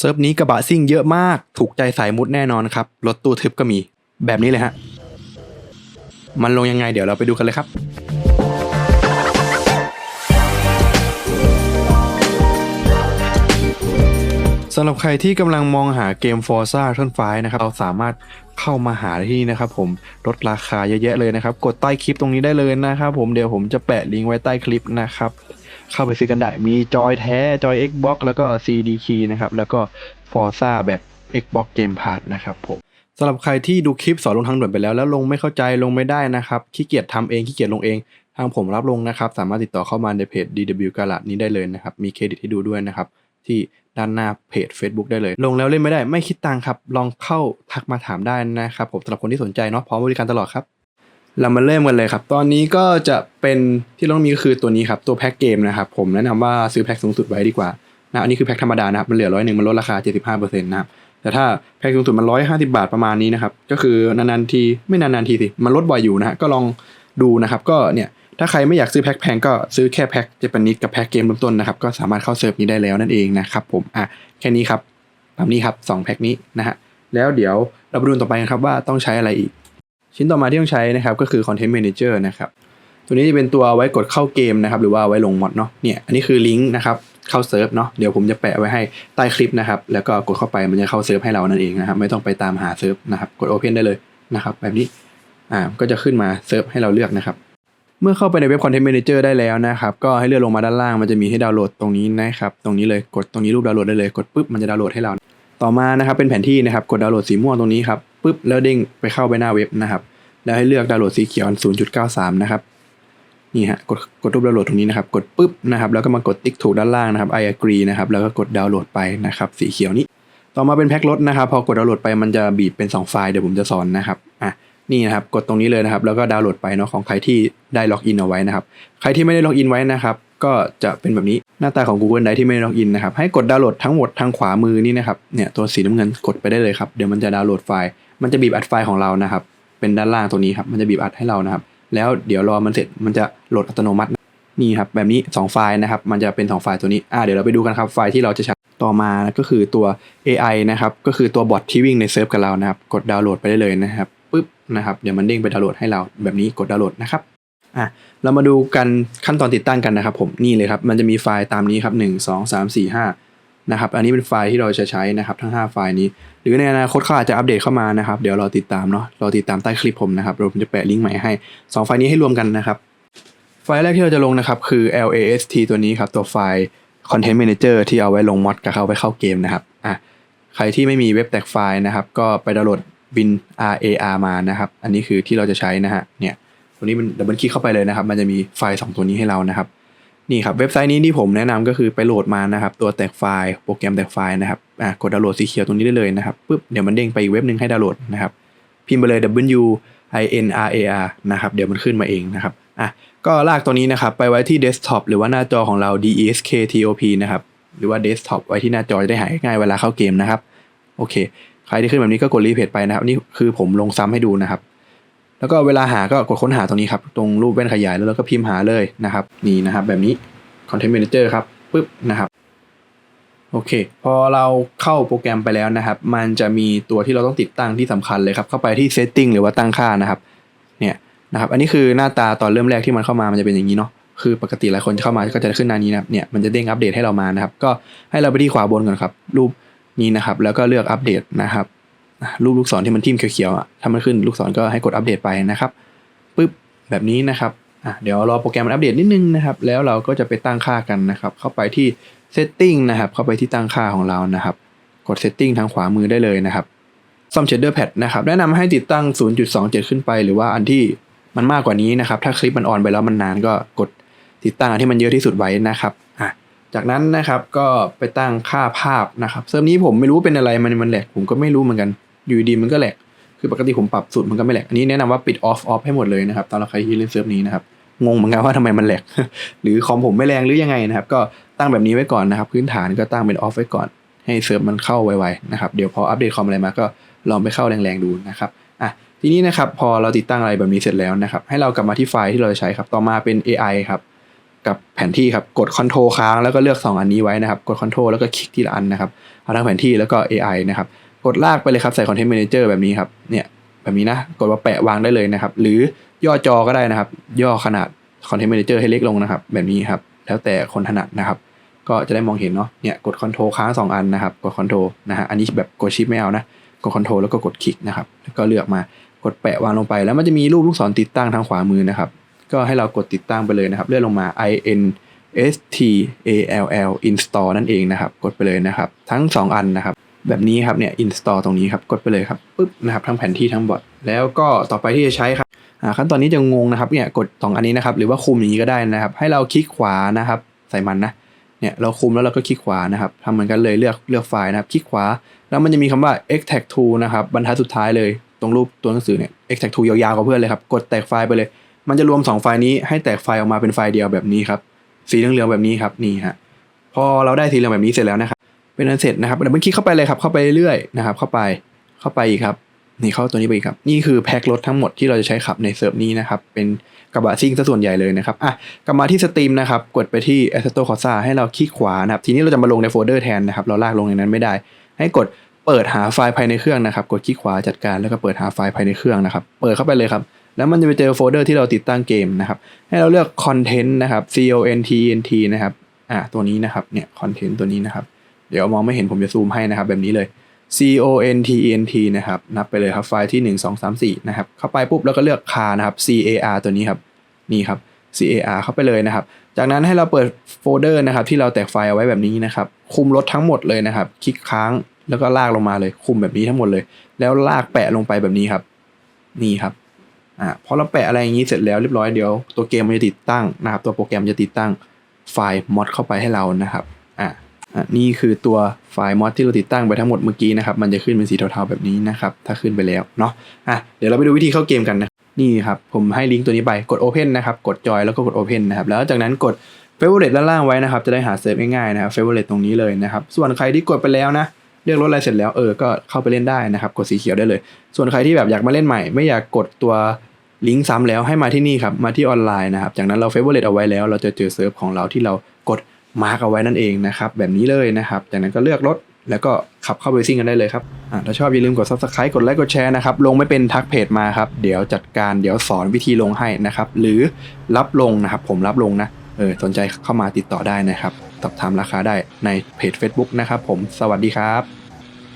เซิร์ฟนี้กระบะซิ่งเยอะมาก ถูกใจสายมุดแน่นอนครับ รถตู้ทึบก็มี แบบนี้เลยฮะ มันลงยังไงเดี๋ยวเราไปดูกันเลยครับสำหรับใครที่กำลังมองหาเกม Forza ท่อนไฟนะครับ เราสามารถ เข้ามาหาที่นะครับผมลดราคาเยอะแยะเลยนะครับ กดใต้คลิปตรงนี้ได้เลยนะครับผมเดี๋ยวผมจะแปะลิงก์ไว้ใต้คลิปนะครับ เข้าไปซื้อกันได้มีจอยแท้จอย Xbox แล้วก็ CD key นะครับ แล้วก็ Forza แบบ Xbox Game Pass นะครับผมสำหรับใครที่ดูคลิปสอนลงทางด่วนไปแล้ว แล้วลงไม่เข้าใจลงไม่ได้นะครับขี้เกียจทำเองขี้เกียจลงเอง ทางผมรับลงนะครับ สามารถติดต่อเข้ามาในเพจ DW กาลาดนี้ได้เลยนะครับ มีเครดิตให้ดูด้วยนะครับ ที่ด้านหน้าเพจ Facebook ได้เลย ลงแล้วเล่นไม่ได้ไม่คิดตังค์ครับ ลองเข้าทักมาถามได้นะครับผมสำหรับคนที่สนใจเนาะพร้อมบริการตลอดครับ เรามาเริ่มกันเลยครับ ตอนนี้ก็จะเป็นที่เราต้องมีก็คือตัวนี้ครับ ตัวแพ็กเกมนะครับผมแนะนำว่าซื้อแพ็กสูงสุดไว้ดีกว่านะอันนี้คือแพ็กธรรมดานะครับมันเหลือร้อยหนึ่งมันลดราคา 75%นะครับแต่ถ้าแพ็กสูงสุดมันร้อยห้าสิบาทประมาณนี้นะครับก็คือนานๆทีไม่นานๆทีสิมันลดบ่อยอยู่นะฮะก็ลองดูนะครับก็เนี่ย ถ้าใครไม่อยากซื้อแพ็คแพงก็ซื้อแค่แพ็คเจแปนนิดกับแพ็คเกมเริ่มต้นนะครับ ก็สามารถเข้าเซิร์ฟนี้ได้แล้วนั่นเองนะครับผมอะแค่นี้ครับตามนี้ครับสองแพ็คนี้นะฮะแล้วเดี๋ยวเราไปดูต่อไปกันครับว่าต้องใช้อะไรอีก ชิ้นต่อมาที่ต้องใช้นะครับก็คือ Content Manager นะครับตัวนี้จะเป็นตัวไว้กดเข้าเกมนะครับหรือว่าไว้ลงมอดเนาะเนี่ยอันนี้คือลิงก์นะครับเข้าเซิร์ฟเนาะเดี๋ยวผมจะแปะไว้ให้ใต้คลิปนะครับแล้วก็กดเข้าไปมันจะเข้าเซิร์ฟให้เรานั่นเองนะครับไม่ต้องไปตามหาเซิร์ฟนะครับกด Open ได้เลยนะครับแบบนี้อ่าก็จะขึ้นมาเซิร์ฟให้เราเลือกนะครับ เมื่อเข้าไปในเว็บ Content Manager ได้แล้วนะครับ ก็ให้เลื่อนลงมาด้านล่างมันจะมีให้ดาวน์โหลดตรงนี้นะครับ ตรงนี้เลยกดตรงนี้รูปดาวน์โหลดได้เลยกดปุ๊บมันจะดาวน์โหลดให้เรา ต่อมานะครับเป็นแผนที่นะครับ กดดาวน์โหลดสีม่วงตรงนี้ครับปุ๊บแล้วเด้งไปเข้าไปหน้าเว็บนะครับ แล้วให้เลือกดาวน์โหลดสีเขียว0.93 นะครับนี่ฮะกดกดรูปดาวน์โหลดตรงนี้นะครับ กดปุ๊บนะครับแล้วก็มากดติ๊กถูกด้านล่างนะครับ I agree นะครับแล้วก็กดดาวน์โหลดไปนะครับสีเขียวนี้ ต่อมาเป็นแพ็ครถนะครับ พอกดดาวน์โหลดไปมันจะบีบเป็น 2 ไฟล์เดี๋ยวผมจะสอนนะครับอะ นี่นะครับกดตรงนี้เลยนะครับ แล้วก็ดาวน์โหลดไปเนาะของใครที่ได้ล็อกอินเอาไว้นะครับ ใครที่ไม่ได้ล็อกอินไว้นะครับ ก็จะเป็นแบบนี้หน้าตาของ Google Drive ที่ไม่ได้ล็อกอินนะครับให้กดดาวน์โหลดทั้งหมดทางขวามือนี่นะครับเนี่ยตัวสีน้ำเงินกดไปได้เลยครับเดี๋ยวมันจะดาวน์โหลดไฟล์ มันจะบีบอัดไฟล์ของเรานะครับ เป็นด้านล่างตรงนี้ครับมันจะบีบอัดให้เรานะครับ แล้วเดี๋ยวรอมันเสร็จมันจะโหลดอัตโนมัตินี่ครับแบบนี้ 2 ไฟล์นะครับ มันจะเป็น 2 ไฟล์ตัวนี้อ่าเดี๋ยวเราไปดูกันครับไฟล์ที่เราจะใช้ต่อมาก็คือตัว AI นะครับ ก็คือตัวบอทที่วิ่งในเซิร์ฟกับเรานะครับ กดดาวน์โหลดไปได้เลยนะครับ ปึ๊บนะครับเดี๋ยวมันเด้งไปดาวน์โหลดให้เราแบบนี้กดดาวน์โหลดนะครับอะเรามาดูกันขั้นตอนติดตั้งกันนะครับ ผมนี่เลยครับมันจะมีไฟล์ตามนี้ครับ1 2 3 4 5นะครับอันนี้เป็นไฟล์ที่เราจะใช้นะครับทั้ง 5 ไฟล์นี้ หรือในอนาคตเขาอาจจะอัปเดตเข้ามานะครับเดี๋ยวรอติดตามเนาะรอติดตามใต้คลิปผมนะครับเดี๋ยวผมจะแปะลิงก์ใหม่ให้2ไฟล์นี้ให้รวมกันนะครับไฟล์แรกที่เราจะลงนะครับคือ LAST ตัวนี้ครับตัวไฟล์ Content Manager ที่เอาไว้ลงมอดกับเขาไว้เข้าเกมนะครับอะใครที่ไม่มีเว็บแตกไฟล์นะครับก็ไปดาวน์โหลด bin RAR มานะครับ อันนี้คือที่เราจะใช้นะฮะเนี่ยตัวนี้มันดับเบิลคลิกเข้าไปเลยนะครับ มันจะมีไฟล์ 2 ตัวนี้ให้เรานะครับนี่ครับเว็บไซต์นี้ที่ผมแนะนำก็คือไปโหลดมานะครับ ตัวแตกไฟล์โปรแกรมแตกไฟล์นะครับอะกดดาวน์โหลดสีเขียวตรงนี้ได้เลยนะครับปุ๊บเดี๋ยวมันเด้งไปอีกเว็บหนึ่งให้ดาวน์โหลดนะครับพิมพ์ไปเลย W I N R A R นะครับเดี๋ยวมันขึ้นมาเองนะครับอะก็ลากตัวนี้นะครับไปไว้ที่เดสก์ท็อปหรือว่าหน้าจอของเรา DESK TOP นะครับหรือว่าเดสก์ท็อปไว้ที่หน้าจอจะได้หายง่ายเวลาเข้าเกมนะครับโอเค ใครที่ขึ้นแบบนี้ก็กดรีเพจไปนะครับ นี่คือผมลงซ้ำให้ดูนะครับ แล้วก็เวลาหาก็กดค้นหาตรงนี้ครับ ตรงรูปแว่นขยายแล้วเราก็พิมพ์หาเลยนะครับ นี่นะครับ แบบนี้ Content Manager ครับปึ๊บนะครับโอเค พอเราเข้าโปรแกรมไปแล้วนะครับ มันจะมีตัวที่เราต้องติดตั้งที่สำคัญเลยครับ เข้าไปที่ Setting หรือว่าตั้งค่านะครับเนี่ยนะครับอันนี้คือหน้าตาตอนเริ่มแรกที่มันเข้ามามันจะเป็นอย่างนี้เนาะคือปกติหลายคนจะเข้ามาก็จะขึ้นหน้านี้นะครับเนี่ยมันจะเด้งอัปเดตให้เรามานะครับ ก็ให้เราไปที่ขวาบนก่อนครับ รูป นี้นะครับ แล้วก็เลือกอัปเดตนะครับรูปลูกศรที่มันทิ่มเขียวๆอะถ้ามันขึ้นลูกศรก็ให้กดอัปเดตไปนะครับปึ๊บแบบนี้นะครับเดี๋ยวรอโปรแกรมมันอัปเดตนิดนึงนะครับ แล้วเราก็จะไปตั้งค่ากันนะครับ เข้าไปที่ setting นะครับ เข้าไปที่ตั้งค่าของเรานะครับ กด setting ทางขวามือได้เลยนะครับซ่อม shader pad นะครับ แนะนำให้ติดตั้ง 0.27 ขึ้นไป หรือว่าอันที่มันมากกว่านี้นะครับ ถ้าคลิปมันออนไปแล้วมันนานก็กดติดตั้งอันที่มันเยอะที่สุดไว้นะครับอะ จากนั้นนะครับก็ไปตั้งค่าภาพนะครับเซิร์ฟนี้ผมไม่รู้เป็นอะไรมันมันแหลกผมก็ไม่รู้เหมือนกันอยู่ดีมันก็แหลกคือปกติผมปรับสุดมันก็ไม่แหลกอันนี้แนะนำว่าปิด off off ให้หมดเลยนะครับตอนเราใครที่เล่นเซิร์ฟนี้นะครับงงเหมือนกันว่าทำไมมันแหลกหรือคอมผมไม่แรงหรือยังไงนะครับ ก็ตั้งแบบนี้ไว้ก่อนนะครับ พื้นฐานก็ตั้งเป็น off ไว้ก่อน ให้เซิร์ฟมันเข้าไวๆนะครับเดี๋ยวพออัปเดตคอมอะไรมาก็ลองไปเข้าแรงๆดูนะครับอะทีนี้นะครับพอเราติดตั้งอะไรแบบนี้เสร็จแล้วนะครับให้เรากลับมาที่ไฟล์ที่เราจะใช้ครับต่อมาเป็น AI ครับ กับแผนที่ครับกด Ctrl ค้างแล้วก็เลือก 2 อันนี้ไว้นะครับกด Ctrl แล้วก็คลิกทีละอันนะครับเอาทั้งแผนที่แล้วก็ AI นะครับกดลากไปเลยครับใส่ Content Manager แบบนี้ครับเนี่ยแบบนี้นะกดว่าแปะวางได้เลยนะครับ หรือย่อจอก็ได้นะครับ ย่อขนาด Content Manager ให้เล็กลงนะครับ แบบนี้ครับแล้วแต่คนถนัดนะครับ ก็จะได้มองเห็นเนาะเนี่ยกด Ctrl ค้างสองอันนะครับกด Ctrl นะฮะอันนี้แบบกดชิปไม่เอานะกด Ctrl แล้วก็กดคลิกนะครับแล้วก็เลือกมากดแปะวางลงไป แล้วมันจะมีรูปลูกศรติดตั้งทางขวามือนะครับ ก็ให้เรากดติดตั้งไปเลยนะครับ เลื่อนลงมา i n s t a l l install นั่นเองนะครับ กดไปเลยนะครับ ทั้ง 2 อันนะครับ แบบนี้ครับเนี่ย install ตรงนี้ครับ กดไปเลยครับปึ๊บนะครับทั้งแผนที่ทั้งบอร์ดแล้วก็ต่อไปที่จะใช้ครับขั้นตอนนี้จะงงนะครับเนี่ยกดสองอันนี้นะครับ หรือว่าคุมอย่างนี้ก็ได้นะครับ ให้เราคลิกขวานะครับ ใส่มันนะเนี่ยเราคุมแล้วเราก็คลิกขวานะครับทำเหมือนกันเลยเลือกเลือกไฟล์นะครับ คลิกขวา แล้วมันจะมีคำว่า extract to นะครับบรรทัดสุดท้ายเลย ตรงรูปตัวหนังสือเนี่ย extract to ยาวๆกับเพื่อนเลยครับ กดแตกไฟล์ไปเลย มันจะรวม 2 ไฟล์นี้ให้แตกไฟล์ออกมาเป็นไฟล์เดียวแบบนี้ครับสีเหลืองๆแบบนี้ครับนี่ฮะพอเราได้สีเหลืองแบบนี้เสร็จแล้วนะครับเป็นอันเสร็จนะครับเดี๋ยวมันคลิกเข้าไปเลยครับเข้าไปเรื่อยๆนะครับเข้าไปเข้าไปอีกครับนี่เข้าตัวนี้ไปอีกครับนี่คือแพ็ครถทั้งหมดที่เราจะใช้ขับในเซิร์ฟนี้นะครับเป็นกระบะซิ่งซะส่วนใหญ่เลยนะครับอะกลับมาที่สตรีมนะครับกดไปที่ a s s e t o Corsa ให้เราคลิกขวานะครับทีนี้เราจะมาลงในโฟลเดอร์แทนนะครับเราลากลงในนั้นไม่ได้ ให้กดเปิดหาไฟล์ภายในเครื่องนะครับ กดคลิกขวาจัดการแล้วก็เปิดหาไฟล์ภายในเครื่องนะครับ เปิดเข้าไปเลยครับ แล้วมันจะไปเจอโฟลเดอร์ที่เราติดตั้งเกมนะครับ ให้เราเลือก content นะครับ c o n t n t นะครับ อ่า ตัวนี้นะครับ เนี่ย content ตัวนี้นะครับ เดี๋ยวมองไม่เห็นผมจะซูมให้นะครับ แบบนี้เลย c o n t e n t นะครับ นับไปเลยครับ ไฟล์ที่ 1 2 3 4 นะครับ เข้าไปปุ๊บแล้วก็เลือก car นะครับ c a r ตัวนี้ครับ นี่ครับ c a r เข้าไปเลยนะครับ จากนั้นให้เราเปิดโฟลเดอร์นะครับ ที่เราแตกไฟล์เอาไว้แบบนี้นะครับ คุมรถทั้งหมดเลยนะครับ คลิกค้าง แล้วก็ลากลงมาเลย คุมแบบนี้ทั้งหมดเลย แล้วลากแปะลงไปแบบนี้ครับ นี่ครับ อ่าพอเราแปะอะไรอย่างนี้เสร็จแล้วเรียบร้อยเดี๋ยวตัวเกมมันจะติดตั้งนะครับ ตัวโปรแกรมจะติดตั้งไฟล์มอดเข้าไปให้เรานะครับอ่าอะนี่คือตัวไฟล์มอดที่เราติดตั้งไปทั้งหมดเมื่อกี้นะครับ มันจะขึ้นเป็นสีเทาๆแบบนี้นะครับ ถ้าขึ้นไปแล้วเนาะอะเดี๋ยวเราไปดูวิธีเข้าเกมกันนะนี่ครับผมให้ลิงก์ตัวนี้ไปกด Open นะครับ กดจอยแล้วก็กด Open นะครับ แล้วจากนั้นกด Favorite ด้านล่างไว้นะครับ จะได้หาเซิร์ฟง่ายๆนะครับ Favorite ตรงนี้เลยนะครับ ส่วนใครที่กดไปแล้วนะเลือกรถอะไรเสร็จแล้วเออก็เข้าไปเล่นได้นะครับ กดสีเขียวได้เลย ส่วนใครที่แบบอยากมาเล่นใหม่ ไม่อยากกดตัว ลิงก์ซ้ำแล้วให้มาที่นี่ครับ มาที่ออนไลน์นะครับ จากนั้นเรา favorite เอาไว้แล้ว เราจะเจอเซิร์ฟของเราที่เรากดมาร์กเอาไว้นั่นเองนะครับ แบบนี้เลยนะครับ จากนั้นก็เลือกรถแล้วก็ขับเข้าไปซิ่งกันได้เลยครับ ถ้าชอบอย่าลืมกด subscribe กดไลค์กดแชร์นะครับ ลงไม่เป็นทักเพจมาครับ เดี๋ยวจัดการเดี๋ยวสอนวิธีลงให้นะครับ หรือรับลงนะครับ ผมรับลงนะ เออสนใจเข้ามาติดต่อได้นะครับ สอบถามราคาได้ในเพจ Facebook นะครับผม สวัสดีครับ